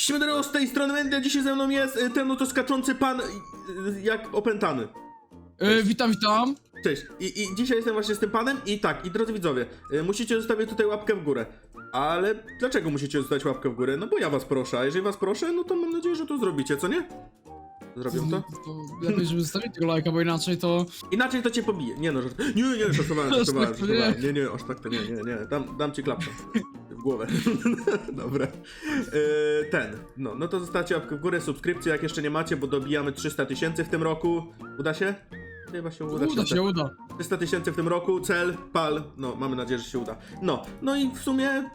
Śmiedareo z tej strony Wendy, dzisiaj ze mną jest y, ten oto skaczący pan y, y, jak opętany. E, witam, witam. Cześć. I, I dzisiaj jestem właśnie z tym panem i tak, i drodzy widzowie, y, musicie zostawić tutaj łapkę w górę. Ale dlaczego musicie zostawić łapkę w górę? No bo ja was proszę, a jeżeli was proszę, no to mam nadzieję, że to zrobicie, co nie? Zrobią to? To lepiej, żeby zostawić tego lajka, bo inaczej to... Inaczej to cię pobije. Nie no, żart... Nie, nie, żartowałem, tak to żartowałem. nie. Nie, nie, aż tak to nie, nie, nie. Dam, dam ci klapkę. Głowę. Dobra. Yy, ten. No, no to zostawcie łapkę w górę, subskrypcję jak jeszcze nie macie, bo dobijamy 300 tysięcy w tym roku. Uda się? Chyba się uda. Uda się, uda. 300 tysięcy w tym roku, cel, pal. No, mamy nadzieję, że się uda. No, no i w sumie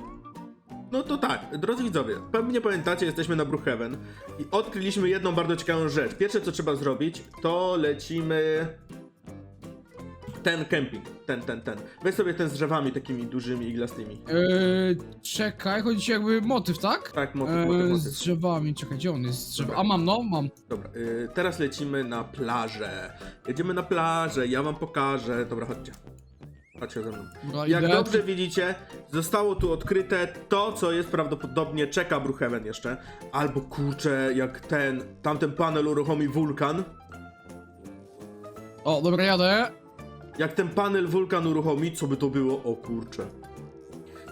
no to tak, drodzy widzowie, pewnie pamiętacie, jesteśmy na Brookhaven i odkryliśmy jedną bardzo ciekawą rzecz. Pierwsze co trzeba zrobić, to lecimy ten kemping, ten, ten, ten. Weź sobie ten z drzewami takimi dużymi, iglastymi. E, czekaj, chodzi ci jakby motyw, tak? Tak, motyw, motyw, E, motyw. z drzewami, czekaj, gdzie on jest z drzew? Dobra. A mam, no, mam. Dobra, y, teraz lecimy na plażę. Jedziemy na plażę, ja wam pokażę. Dobra, chodźcie. Chodźcie ze mną. Dobra, Jak idę. dobrze widzicie, zostało tu odkryte to, co jest prawdopodobnie czeka Brookhaven jeszcze. Albo kurczę, jak ten, tamten panel uruchomi wulkan. O, dobra, jadę. Jak ten panel wulkan uruchomi, co by to było? O kurczę.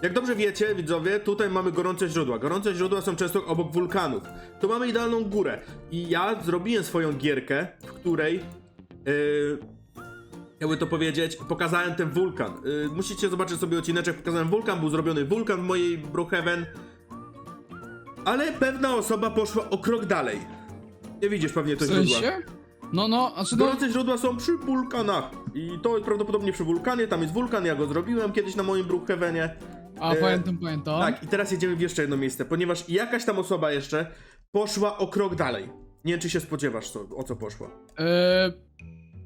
Jak dobrze wiecie, widzowie, tutaj mamy gorące źródła. Gorące źródła są często obok wulkanów. Tu mamy idealną górę. I ja zrobiłem swoją gierkę, w której. Yy, jakby to powiedzieć, pokazałem ten wulkan. Yy, musicie zobaczyć sobie odcineczek, pokazałem wulkan, był zrobiony wulkan w mojej Brookhaven. Ale pewna osoba poszła o krok dalej. Nie widzisz pewnie W te źródła. sensie? No, no, znaczy no... Gorące źródła są przy wulkanach. I to prawdopodobnie przy wulkanie, tam jest wulkan, ja go zrobiłem kiedyś na moim Brookhavenie. A, e, pamiętam, pamiętam. Tak, i teraz jedziemy w jeszcze jedno miejsce, ponieważ jakaś tam osoba jeszcze poszła o krok dalej. Nie wiem, czy się spodziewasz, co, o co poszła. E,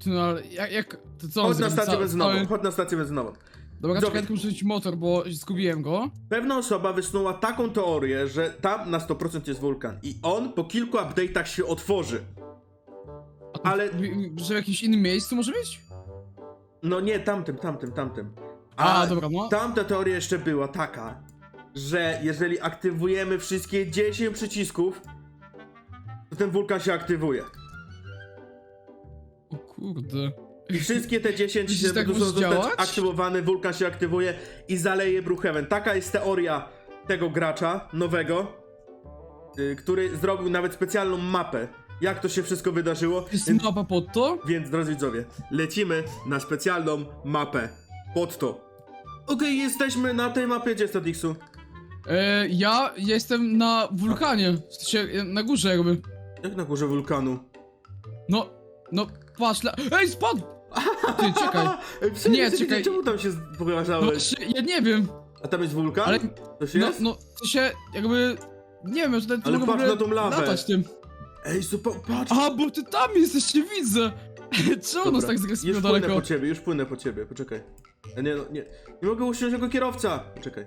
ty no, ale jak, jak... To co Chodź na stację benzynową, chodź na stację benzynową. Dobra, czekaj, tylko muszę motor, bo zgubiłem go. Pewna osoba wysnuła taką teorię, że tam na 100% jest wulkan i on po kilku update'ach się otworzy. Ale- Że w jakimś innym miejscu może być? No nie, tamtym, tamtym, tamtym. A, dobra, no. Tamta teoria jeszcze była taka, że jeżeli aktywujemy wszystkie 10 przycisków, to ten wulkan się aktywuje. O kurde. I wszystkie te 10 Myślisz, tak może zostać działać? aktywowane, wulkan się aktywuje i zaleje Brookhaven. Taka jest teoria tego gracza, nowego, y, który zrobił nawet specjalną mapę, jak to się wszystko wydarzyło. Jest Więc, mapa pod to? więc drodzy widzowie, lecimy na specjalną mapę pod to. Okej, jesteśmy na tej mapie, gdzie jest Tadixu? E, ja jestem na wulkanie, w sensie e, na górze jakby. Jak na górze wulkanu? No, no, patrz, la... Ej, spadł! Ty, czekaj. Ej, w sensie, Nie, czekaj. Czemu tam się No, właśnie, ja nie wiem, A tam jest wulkan? ale, Coś no, jest? no, w sensie, jakby, nie wiem, że Ale mogę w patrz ogóle na tą lawę. latać tym. Ej, super, patrz! A, bo ty tam jesteś, cię widzę! Czemu nas Dobra, tak zrespiło Już płynę daleko? po ciebie, już płynę po ciebie, poczekaj. Ja nie, no, nie, nie mogę usiąść jako kierowca! Poczekaj.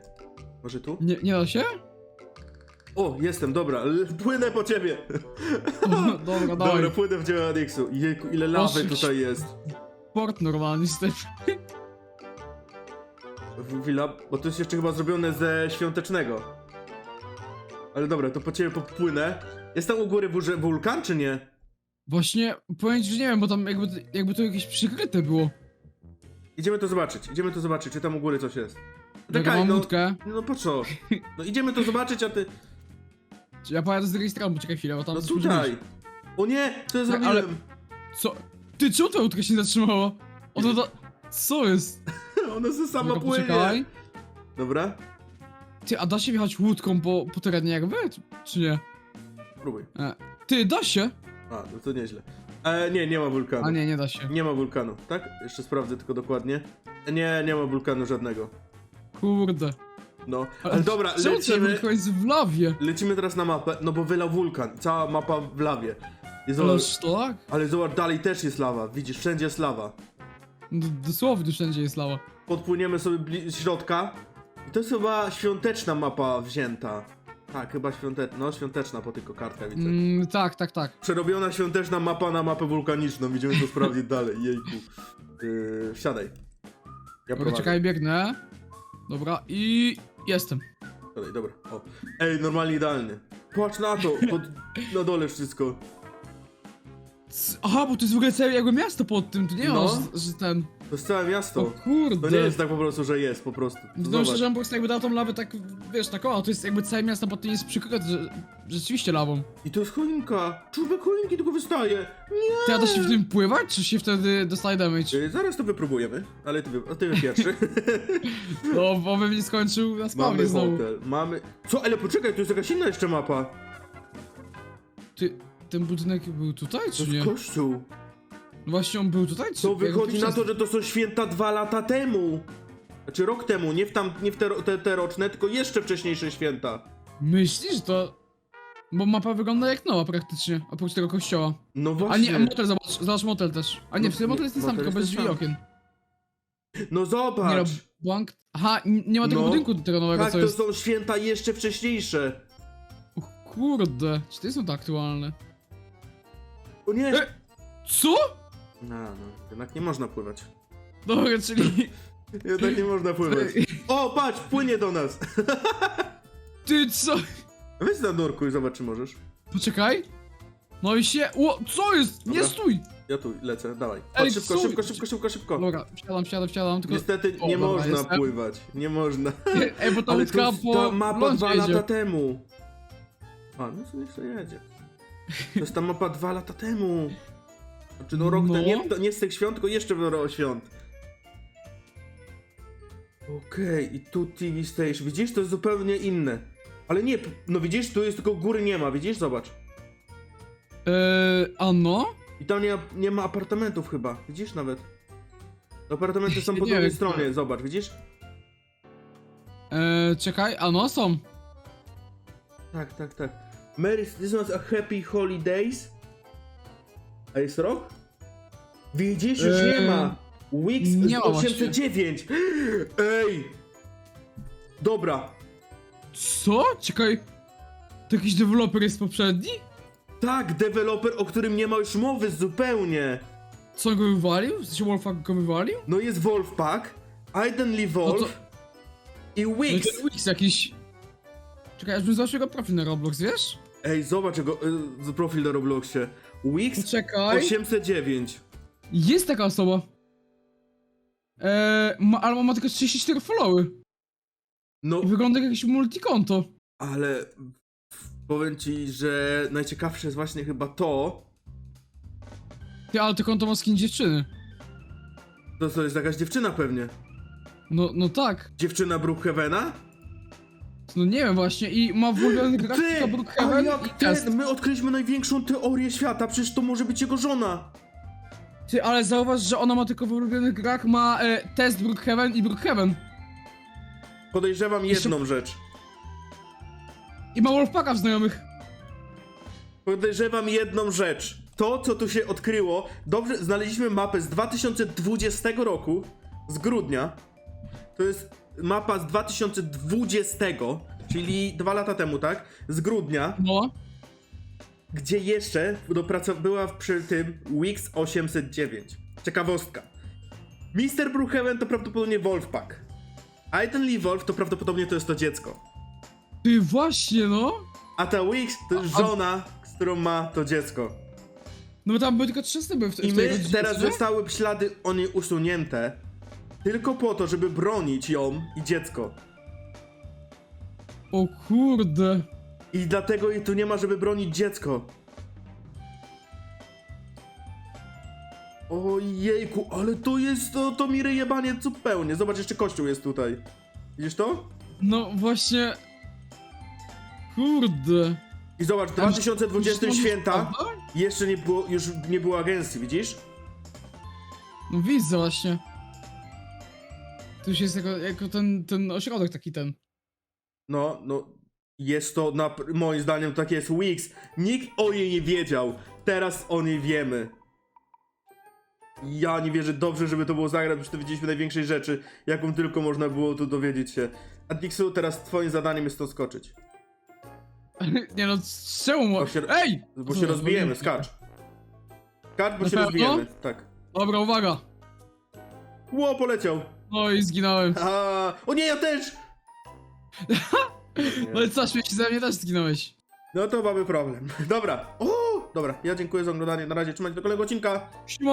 Może tu? Nie, nie da się? O, jestem, dobra, l- płynę po ciebie! O, dobra, dawaj. Dobra, płynę w dzieło Adixu. Jejku, ile lawy tutaj jest. Port normalnie z tym. W- Willa, bo to jest jeszcze chyba zrobione ze świątecznego. Ale dobra, to po ciebie popłynę. Jest tam u góry wulże- wulkan, czy nie? Właśnie, powiem ci, że nie wiem, bo tam jakby, jakby to jakieś przykryte było. Idziemy to zobaczyć, idziemy to zobaczyć, czy tam u góry coś jest. Dobra, mam no, łódkę. no po co? No idziemy to zobaczyć, a ty... Ja pojadę z drugiej strony, poczekaj chwilę, bo tam No coś może tutaj! O nie, co ja Tak, zrobiłem? ale- Co? Ty, czemu ta łódka się nie zatrzymała? Ona to... Co jest? Ona ze sama Dobra, płynie. Dobra, Ty, a da się wjechać łódką po, po terenie jakby? Czy- Czy nie? Próbuj. E, ty, da się? A, no to nieźle. E, nie, nie ma wulkanu. A nie, nie da się. Nie ma wulkanu, tak? Jeszcze sprawdzę tylko dokładnie. Nie, nie ma wulkanu żadnego. Kurde. No, ale dobra, Czemu lecimy. wulkan jest w lawie? Lecimy teraz na mapę, no bo wylał wulkan. Cała mapa w lawie. I zobacz, tak? ale zobacz, dalej też jest lawa. Widzisz, wszędzie jest lawa. D dosłownie wszędzie jest lawa. Podpłyniemy sobie z środka. I to jest chyba świąteczna mapa wzięta. Tak, chyba świąteczna, no świąteczna po tylko kartka widzę. Mm, tak, tak, tak. Przerobiona świąteczna mapa na mapę wulkaniczną. Idziemy to sprawdzić dalej, jejku. Yy, wsiadaj. Ja Dobra, prowadzę. czekaj, biegnę. Dobra, i jestem. Wsiadaj, dobra. O. Ej, normalnie idealny. Patrz na to, pod, na dole wszystko. C- Aha, bo to jest w ogóle całe jakby miasto pod tym, tu nie ma, No. że, że ten... To jest całe O miasto. kurde. To nie jest tak po prostu, że jest po prostu. No Zobacz. szczerze, on po prostu jakby dał tą lawę tak, wiesz, tak o, to jest jakby całe miasto pod tym jest przykryte że, rzeczywiście lawą. I to jest choinka. Czubek choinki tylko wystaje. Nie! Ty, a da się w tym pływać, czy się wtedy dostaje damage? Yy, Zaraz to wypróbujemy, ale ty, wy- a ty wy pierwszy. No, bo bym nie skończył na spawnie mamy znowu. hotel, mamy... Co? Ale poczekaj, tu jest jakaś inna jeszcze mapa. Ty, ten budynek był tutaj, To czy jest nie? kościół. No Właśnie on był tutaj, czy To jak wychodzi na to, że to są święta dwa lata temu. Znaczy rok temu, nie w, tam, nie w te, te, te roczne, tylko jeszcze wcześniejsze święta. Myślisz, to... Bo mapa wygląda jak nowa praktycznie, oprócz tego kościoła. No A właśnie. nie, motel, zobacz, zobacz motel też. A nie, No, w sumie motel jest ten sam, motel tylko bez jest ten drzwi i sam. okien. No Nie no, zobacz. bank... Aha, n- nie ma tego No. budynku tego nowego, tak, co to jest. są święta jeszcze wcześniejsze. O kurde, czy to są tak aktualne? O nie! E! Co? No, no, jednak nie można pływać. Dobra, czyli... Jednak nie można pływać. O, patrz, płynie do nas. Ty co? Weź na nurku i zobacz, czy możesz. Poczekaj. No i się... O, co jest? Nie Dobra. stój! Ja tu lecę, dawaj. Ej, szybko, co? szybko, szybko, szybko, szybko. Dobra, wsiadam, wsiadam, wsiadam, tylko... Niestety O, nie dobra, można jestem. pływać. Nie można. Ej, bo ta Ale to łódka po ta mapa lądzie dwa jedzie. lata temu. A, no to niech sobie jedzie. To jest ta mapa dwa lata temu. Znaczy no rok, No. te- nie, nie z tych świąt, tylko jeszcze w świąt. Okej, i tu TV Station. Widzisz, to jest zupełnie inne. Ale nie, no widzisz, tu jest tylko góry nie ma, widzisz? Zobacz. Eee, a no? I tam nie, nie ma apartamentów chyba, widzisz nawet. Apartamenty są po Nie drugiej wiem. stronie, zobacz, widzisz? Eee, czekaj, a no są. Tak, tak, tak. Merry Christmas a Happy Holidays. A jest rok? Widzisz, już nie ma. Wix nie ma 809. Ej! Dobra. Co? Czekaj. To jakiś deweloper jest poprzedni? Tak, deweloper, o którym nie ma już mowy zupełnie. Co go wywalił? W sensie Wolfgang go wywalił? No jest Wolfpack, Aiden Lee No to... Wolf i No i Wix. Wix jakiś... Czekaj, aż bym zobaczył jego profil na Roblox, wiesz? Ej, zobacz jego y, profil na Robloxie. Wix Czekaj. 809. Jest taka osoba. Eee, ma, ale ma tylko 34 followy. No, I wygląda jak jakieś multikonto. ale powiem ci, że najciekawsze jest właśnie chyba to, Ty, ale to konto ma skin dziewczyny. to co jest jakaś dziewczyna pewnie. No, no tak. Dziewczyna Brookhavena? No nie wiem właśnie i ma w grach Ty! A Brookhaven i jak test. ten? My odkryliśmy największą teorię świata, przecież to może być jego żona. Ty, ale zauważ, że ona ma tylko w ulubionych grach ma e, test Brookhaven i Brookhaven. Podejrzewam Jeszcze- jedną rzecz. I ma Wolfpacka w znajomych. Podejrzewam jedną rzecz. To, co tu się odkryło, dobrze, znaleźliśmy mapę z 2020 roku, z grudnia. To jest mapa z 2020, czyli dwa lata temu, tak? Z grudnia, No. gdzie jeszcze była przy tym Wix 809. Ciekawostka. Mr. Brookhaven to prawdopodobnie Wolfpack. Aiden Lee Wolf to prawdopodobnie to jest to dziecko. Ty, właśnie no. A ta Wix to jest A- a- żona, z którą ma to dziecko. No bo tam były tylko trzy były w, w I tej my rodzinie, teraz nie? zostały ślady o niej usunięte tylko po to, żeby bronić ją i dziecko. O kurde. I dlatego jej tu nie ma, żeby bronić dziecko. Ojejku, ale to jest, to, to mi ryjebanie zupełnie. Zobacz, jeszcze kościół jest tutaj. Widzisz to? No właśnie. Kurde. I zobacz, w Tam- 2020 Już- święta Prawda? jeszcze nie było, już nie było agencji, widzisz? No widzę właśnie. Tu już jest jako, jako ten, ten ośrodek taki ten. No, no, jest to, na, moim zdaniem, tak jest Wix. Nikt o niej nie wiedział. Teraz o niej wiemy. Ja nie wierzę, dobrze, żeby to było zagrać, przecież dowiedzieliśmy największej rzeczy, jaką tylko można było tu dowiedzieć się. Adixu, teraz twoim zadaniem jest to skoczyć. Nie no, czemu? Bo się- Ej! Bo się rozbijemy, skacz. Skacz, bo Na się pewno? rozbijemy, tak. Dobra, uwaga. Ło, poleciał. No i zginąłem. A, o nie, ja też! No i co, śmieci ze mnie też zginąłeś. No to mamy problem. Dobra. O! Dobra, ja dziękuję za oglądanie. Na razie, trzymajcie do kolejnego odcinka. Siema!